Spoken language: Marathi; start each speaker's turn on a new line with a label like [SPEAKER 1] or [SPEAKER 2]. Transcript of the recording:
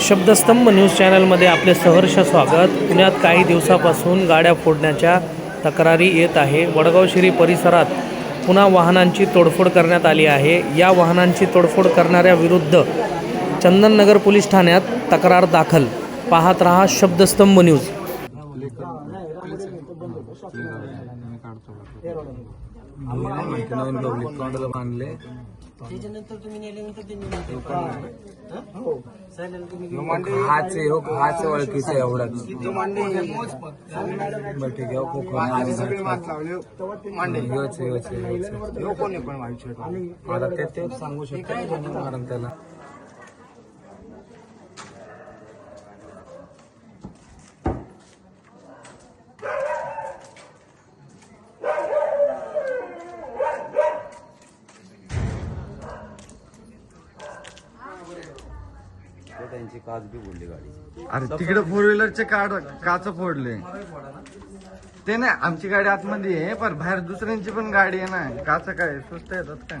[SPEAKER 1] शब्दस्तंभ न्यूज चॅनलमध्ये आपले सहर्ष स्वागत. पुण्यात काही दिवसापासून गाड्या फोडण्याच्या तक्रारी येत आहे. वडगाव परिसरात पुन्हा वाहनांची तोडफोड करण्यात आली आहे. या वाहनांची तोडफोड करणाऱ्याविरुद्ध चंदननगर पोलीस ठाण्यात तक्रार दाखल. पाहत रहा शब्दस्तंभ न्यूज.
[SPEAKER 2] माहिती नवीन पब्लिक तोंडाला बांधले
[SPEAKER 3] त्याच्यानंतर तुम्ही नेल्यानंतर ते निघून
[SPEAKER 2] हाच आहे हो? हाच ओळखीचा आहे एवढाच बरं ठीक आहे हो, योच योच योच आता ते सांगू शकतो कारण त्याला.
[SPEAKER 4] अरे तिकडे फोर व्हीलरचे काढ काच फोडले. ते नाही आमची गाडी आतमध्ये आहे पण बाहेर दुसऱ्यांची पण गाडी आहे ना. काच काय स्वस्त येतात काय?